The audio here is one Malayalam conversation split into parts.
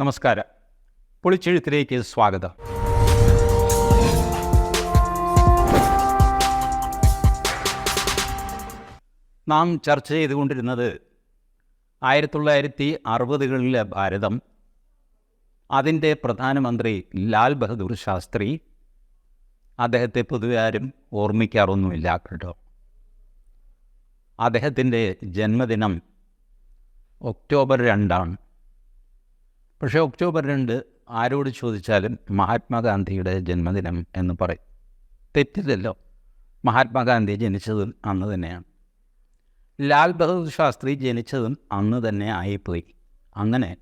നമസ്കാരം. പൊളിച്ചെഴുത്തിലേക്ക് സ്വാഗതം. നാം ചർച്ച ചെയ്തുകൊണ്ടിരുന്നത് ആയിരത്തി തൊള്ളായിരത്തി അറുപതുകളിലെ ഭാരതം അതിന്റെ പ്രധാനമന്ത്രി ലാൽ ബഹദൂർ ശാസ്ത്രി അദ്ദേഹത്തെ പൊതുവെ ആരും ഓർമ്മിക്കാറൊന്നുമില്ല കേട്ടോ. അദ്ദേഹത്തിന്റെ ജന്മദിനം ഒക്ടോബർ രണ്ടാണ്. പക്ഷേ ഒക്ടോബർ രണ്ട് ആരോട് ചോദിച്ചാലും മഹാത്മാഗാന്ധിയുടെ ജന്മദിനം എന്ന് പറയും. തെറ്റില്ലല്ലോ. മഹാത്മാഗാന്ധി ജനിച്ചതും അന്ന് തന്നെയാണ്. ലാൽ ബഹദൂർ ശാസ്ത്രി ജനിച്ചതും അന്ന് തന്നെ ആയിപ്പോയി. അങ്ങനെ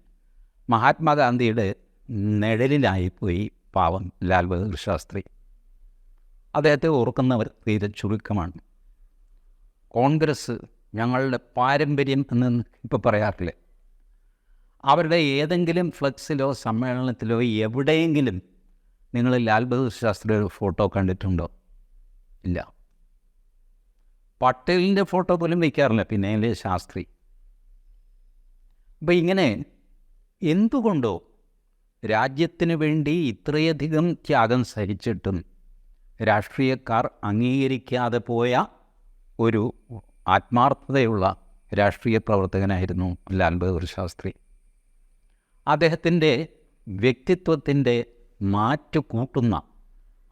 മഹാത്മാഗാന്ധിയുടെ നിഴലിലായിപ്പോയി പാവം ലാൽ ബഹദൂർ ശാസ്ത്രി. അദ്ദേഹത്തെ ഓർക്കുന്നവർ തീരെ ചുരുക്കമാണ്. കോൺഗ്രസ് ഞങ്ങളുടെ പാരമ്പര്യം എന്ന് ഇപ്പോൾ പറയാറില്ലേ? അവരുടെ ഏതെങ്കിലും ഫ്ലക്സിലോ സമ്മേളനത്തിലോ എവിടെയെങ്കിലും നിങ്ങൾ ലാൽ ബഹദൂർ ശാസ്ത്രിയുടെ ഫോട്ടോ കണ്ടിട്ടുണ്ടോ? ഇല്ല. പട്ടേലിന്റെ ഫോട്ടോ പോലും വയ്ക്കാറില്ല പിന്നെ അല്ലേ ശാസ്ത്രി. അപ്പം ഇങ്ങനെ എന്തുകൊണ്ടോ രാജ്യത്തിന് വേണ്ടി ഇത്രയധികം ത്യാഗം സഹിച്ചിട്ടും രാഷ്ട്രീയക്കാർ അംഗീകരിക്കാതെ പോയ ഒരു ആത്മാർത്ഥതയുള്ള രാഷ്ട്രീയ പ്രവർത്തകനായിരുന്നു ലാൽ ബഹദൂർ ശാസ്ത്രി. അദ്ദേഹത്തിന്റെ വ്യക്തിത്വത്തിന്റെ മാറ്റ് കൂട്ടുന്ന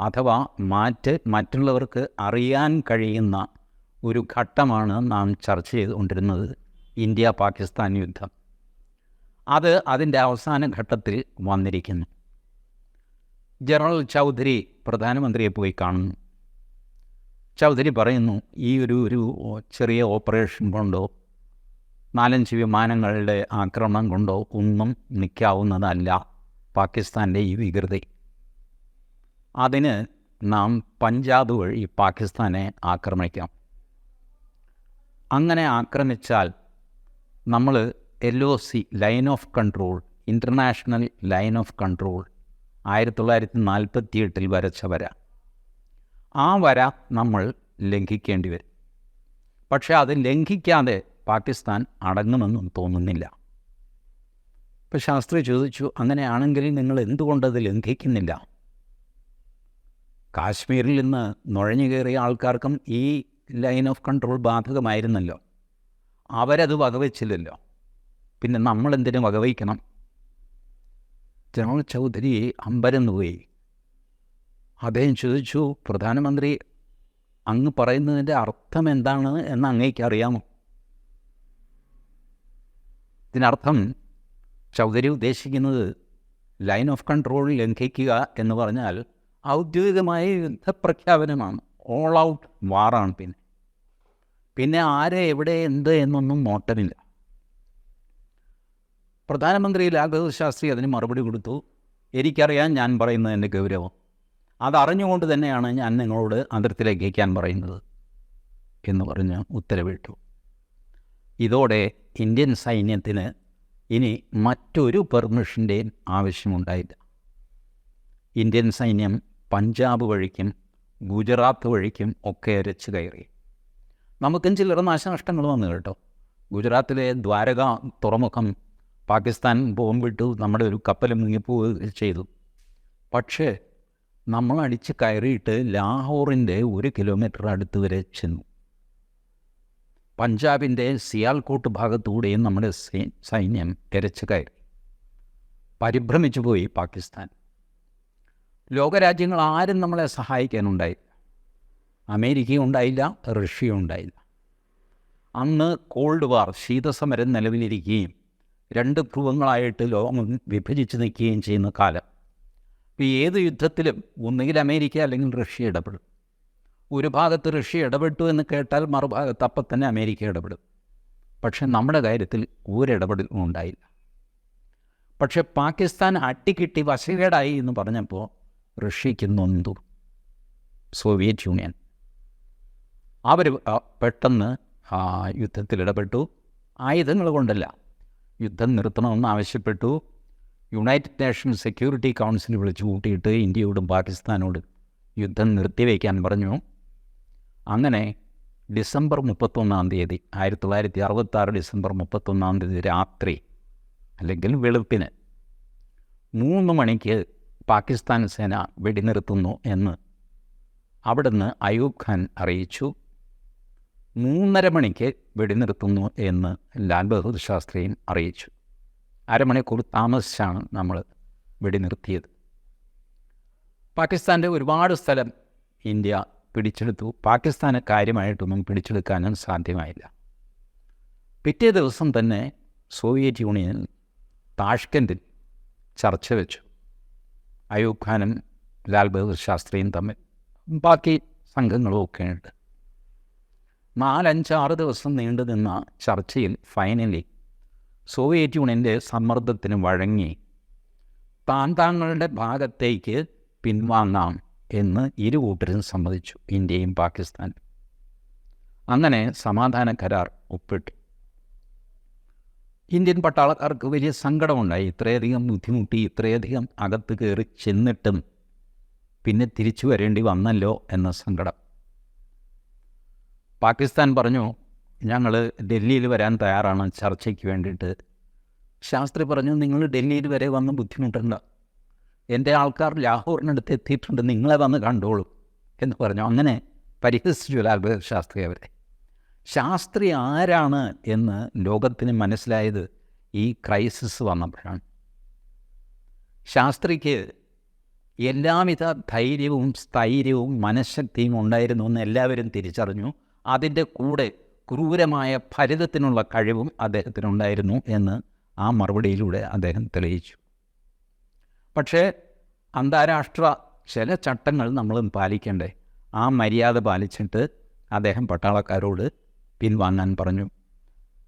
അഥവാ മാറ്റ് മറ്റുള്ളവർക്ക് അറിയാൻ കഴിയുന്ന ഒരു ഘട്ടമാണ് നാം ചർച്ച ചെയ്തുകൊണ്ടിരുന്നത് ഇന്ത്യ പാകിസ്ഥാൻ യുദ്ധം. അത് അതിന്റെ അവസാന ഘട്ടത്തിൽ വന്നിരിക്കുന്നു. ജനറൽ ചൗധരി പ്രധാനമന്ത്രിയെ പോയി കാണുന്നു. ചൗധരി പറയുന്നു ഈ ഒരു ഒരു ചെറിയ ഓപ്പറേഷൻ കൊണ്ടോ നാലഞ്ച് വിമാനങ്ങളുടെ ആക്രമണം കൊണ്ടോ ഒന്നും നിൽക്കാവുന്നതല്ല പാകിസ്ഥാന്റെ ഈ വികൃതി. അതിന് നാം പഞ്ചാബ് വഴി പാകിസ്ഥാനെ ആക്രമിക്കാം. അങ്ങനെ ആക്രമിച്ചാൽ നമ്മൾ L O C line of control international line of control ആയിരത്തി തൊള്ളായിരത്തി നാൽപ്പത്തി എട്ടിൽ വരച്ച വര. ആ വര നമ്മൾ ലംഘിക്കേണ്ടി വരും. പക്ഷേ അത് ലംഘിക്കാതെ പാകിസ്ഥാൻ അടങ്ങുമെന്നും തോന്നുന്നില്ല. ഇപ്പം ശാസ്ത്രി ചോദിച്ചു അങ്ങനെയാണെങ്കിൽ നിങ്ങൾ എന്തുകൊണ്ടത് ലംഘിക്കുന്നില്ല? കാശ്മീരിൽ നിന്ന് നുഴഞ്ഞു കയറിയ ആൾക്കാർക്കും ഈ ലൈൻ ഓഫ് കൺട്രോൾ ബാധകമായിരുന്നല്ലോ. അവരത് വകവെച്ചില്ലല്ലോ. പിന്നെ നമ്മളെന്തിനും വകവയ്ക്കണം ജനറൽ ചൗധരി അമ്പരന്ന് പോയി. അദ്ദേഹം ചോദിച്ചു പ്രധാനമന്ത്രി അങ്ങ് പറയുന്നതിന്റെ അർത്ഥം എന്താണ് എന്ന് അങ്ങേക്ക് അറിയാമോ? ഇതിനർത്ഥം ചൗധരി ഉദ്ദേശിക്കുന്നത് ലൈൻ ഓഫ് കൺട്രോൾ ലംഘിക്കുക എന്ന് പറഞ്ഞാൽ ഔദ്യോഗികമായ യുദ്ധപ്രഖ്യാപനമാണ്. ഓൾ ഔട്ട് വാറാണ് പിന്നെ. പിന്നെ ആരെ എവിടെ എന്ത് എന്നൊന്നും നോട്ടമില്ല. പ്രധാനമന്ത്രി ലാഘവ ശാസ്ത്രി അതിന് മറുപടി കൊടുത്തു. എനിക്കറിയാം ഞാൻ പറയുന്നത് എന്റെ ഗൗരവം. അതറിഞ്ഞുകൊണ്ട് തന്നെയാണ് ഞാൻ നിങ്ങളോട് അതിർത്തി ലംഘിക്കാൻ പറയുന്നത് എന്ന് പറഞ്ഞ് ഉത്തരവിട്ടു. ഇതോടെ ഇന്ത്യൻ സൈന്യത്തിന് ഇനി മറ്റൊരു പെർമിഷന്റെയും ആവശ്യമുണ്ടായില്ല. ഇന്ത്യൻ സൈന്യം പഞ്ചാബ് വഴിക്കും ഗുജറാത്ത് വഴിക്കും ഒക്കെ അരച്ച് കയറി. നമുക്കും ചില്ലറ നാശനഷ്ടങ്ങൾ വന്നു കേട്ടോ. ഗുജറാത്തിലെ ദ്വാരക തുറമുഖം പാകിസ്ഥാൻ ബോംബ് ബോംബിട്ടു നമ്മുടെ ഒരു കപ്പൽ മുങ്ങിപ്പോവുക ചെയ്തു. പക്ഷേ നമ്മൾ അടിച്ച് കയറിയിട്ട് ലാഹോറിന്റെ ഒരു കിലോമീറ്റർ അടുത്ത് വരെ ചെന്നു. പഞ്ചാബിന്റെ സിയാൽകോട്ട് ഭാഗത്തൂടെയും നമ്മുടെ സൈന്യം തിരച്ചു കയറി. പരിഭ്രമിച്ചു പോയി പാകിസ്ഥാൻ. ലോകരാജ്യങ്ങൾ ആരും നമ്മളെ സഹായിക്കാനുണ്ടായില്ല. അമേരിക്കയും ഉണ്ടായില്ല റഷ്യ ഉണ്ടായില്ല. അന്ന് കോൾഡ് വാർ ശീതസമരം നിലവിലിരിക്കുകയും രണ്ട് ധ്രുവങ്ങളായിട്ട് ലോകം വിഭജിച്ച് നിൽക്കുകയും ചെയ്യുന്ന കാലം. ഇപ്പോൾ ഏത് യുദ്ധത്തിലും ഒന്നുകിൽ അമേരിക്ക അല്ലെങ്കിൽ റഷ്യ ഇടപെടും. ഒരു ഭാഗത്ത് റഷ്യ ഇടപെട്ടു എന്ന് കേട്ടാൽ മറുഭാഗത്ത് അപ്പം തന്നെ അമേരിക്ക ഇടപെടും. പക്ഷേ നമ്മുടെ കാര്യത്തിൽ ഒരിടപെടലും ഉണ്ടായില്ല. പക്ഷേ പാകിസ്ഥാൻ അട്ടിക്കിട്ടി വശകേടായി എന്ന് പറഞ്ഞപ്പോൾ റഷ്യയ്ക്ക് നൊന്തു. Soviet union. അവർ പെട്ടെന്ന് യുദ്ധത്തിൽ ഇടപെട്ടു. ആയുധങ്ങൾ കൊണ്ടല്ല. യുദ്ധം നിർത്തണമെന്ന് ആവശ്യപ്പെട്ടു. യുണൈറ്റഡ് നേഷൻ സെക്യൂരിറ്റി കൗൺസിൽ വിളിച്ചു കൂട്ടിയിട്ട് ഇന്ത്യയോടും പാകിസ്ഥാനോടും യുദ്ധം നിർത്തിവെക്കാൻ പറഞ്ഞു. അങ്ങനെ ഡിസംബർ മുപ്പത്തൊന്നാം തീയതി ആയിരത്തി തൊള്ളായിരത്തി അറുപത്താറ് ഡിസംബർ മുപ്പത്തൊന്നാം തീയതി രാത്രി അല്ലെങ്കിൽ വെളുപ്പിന് മൂന്ന് മണിക്ക് പാകിസ്ഥാൻ സേന വെടിനിർത്തുന്നു എന്ന് അവിടുന്ന് അയൂബ് ഖാൻ അറിയിച്ചു. മൂന്നര മണിക്ക് വെടിനിർത്തുന്നു എന്ന് ലാൽ ബഹദൂർ ശാസ്ത്രിയും അറിയിച്ചു. അരമണിക്കൂർ താമസിച്ചാണ് നമ്മൾ വെടിനിർത്തിയത്. പാകിസ്ഥാന്റെ ഒരുപാട് സ്ഥലം ഇന്ത്യ പിടിച്ചെടുത്തു. പാകിസ്ഥാന് കാര്യമായിട്ടൊന്നും പിടിച്ചെടുക്കാനും സാധ്യമായില്ല. പിറ്റേ ദിവസം തന്നെ സോവിയറ്റ് യൂണിയൻ താഷ്കൻഡിൽ ചർച്ച വെച്ചു. അയൂബ് ഖാനും ലാൽ ബഹദൂർ ശാസ്ത്രിയും തമ്മിൽ. ബാക്കി സംഘങ്ങളും ഒക്കെ ഉണ്ട് നാലഞ്ചാറ് ദിവസം നീണ്ടു നിന്ന ചർച്ചയിൽ ഫൈനലി സോവിയറ്റ് യൂണിയന്റെ സമ്മർദ്ദത്തിന് വഴങ്ങി. താൻ താങ്കളുടെ ഭാഗത്തേക്ക് പിൻവാങ്ങാം. എന്ന് ഇരു കൂട്ടരും സമ്മതിച്ചു ഇന്ത്യയും പാകിസ്ഥാനും. അങ്ങനെ സമാധാന കരാർ ഒപ്പിട്ടു. ഇന്ത്യൻ പട്ടാളക്കാർക്ക് വലിയ സങ്കടമുണ്ടായി. ഇത്രയധികം ബുദ്ധിമുട്ടി ഇത്രയധികം അകത്ത് കയറി ചെന്നിട്ടും പിന്നെ തിരിച്ചു വരേണ്ടി വന്നല്ലോ എന്ന സങ്കടം. പാകിസ്ഥാൻ പറഞ്ഞു ഞങ്ങൾ ഡൽഹിയിൽ വരാൻ തയ്യാറാണ്. ചർച്ചയ്ക്ക് വേണ്ടിയിട്ട്. ശാസ്ത്രി പറഞ്ഞു നിങ്ങൾ ഡൽഹിയിൽ വരെ വന്ന് ബുദ്ധിമുട്ടണ്ട. എന്റെ ആൾക്കാർ ലാഹോറിനടുത്ത് എത്തിയിട്ടുണ്ട് നിങ്ങളെ വന്ന് കണ്ടോളൂ എന്ന് പറഞ്ഞു. അങ്ങനെ പരിഹസിച്ചു ലാൽ ബഹദൂർ ശാസ്ത്രി അവരെ. ശാസ്ത്രി ആരാണ് എന്ന് ലോകത്തിന് മനസ്സിലായത് ഈ ക്രൈസിസ് വന്നപ്പോഴാണ്. ശാസ്ത്രിക്ക് എല്ലാവിധ ധൈര്യവും സ്ഥൈര്യവും മനഃശക്തിയും ഉണ്ടായിരുന്നു എന്ന് എല്ലാവരും തിരിച്ചറിഞ്ഞു. അതിന്റെ കൂടെ ക്രൂരമായ ഫലിതത്തിനുള്ള കഴിവും അദ്ദേഹത്തിനുണ്ടായിരുന്നു എന്ന് ആ മറുപടിയിലൂടെ അദ്ദേഹം തെളിയിച്ചു. പക്ഷേ അന്താരാഷ്ട്ര ചില ചട്ടങ്ങൾ നമ്മൾ പാലിക്കണ്ടേ? ആ മര്യാദ പാലിച്ചിട്ട് അദ്ദേഹം പട്ടാളക്കാരോട് പിൻവാങ്ങാൻ പറഞ്ഞു.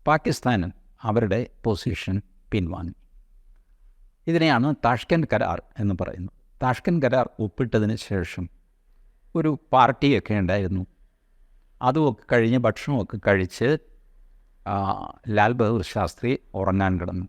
പാകിസ്ഥാനും അവരുടെ പൊസിഷൻ പിൻവാങ്ങി. ഇതിനെയാണ് താഷ്കൻഡ് കരാർ എന്ന് പറയുന്നത്. താഷ്കൻഡ് കരാർ ഒപ്പിട്ടതിന് ശേഷം ഒരു പാർട്ടിയൊക്കെ ഉണ്ടായിരുന്നു. അതുമൊക്കെ കഴിഞ്ഞ് ഭക്ഷണമൊക്കെ കഴിച്ച് ലാൽ ബഹദൂർ ശാസ്ത്രി ഉറങ്ങാൻ കിടന്നു.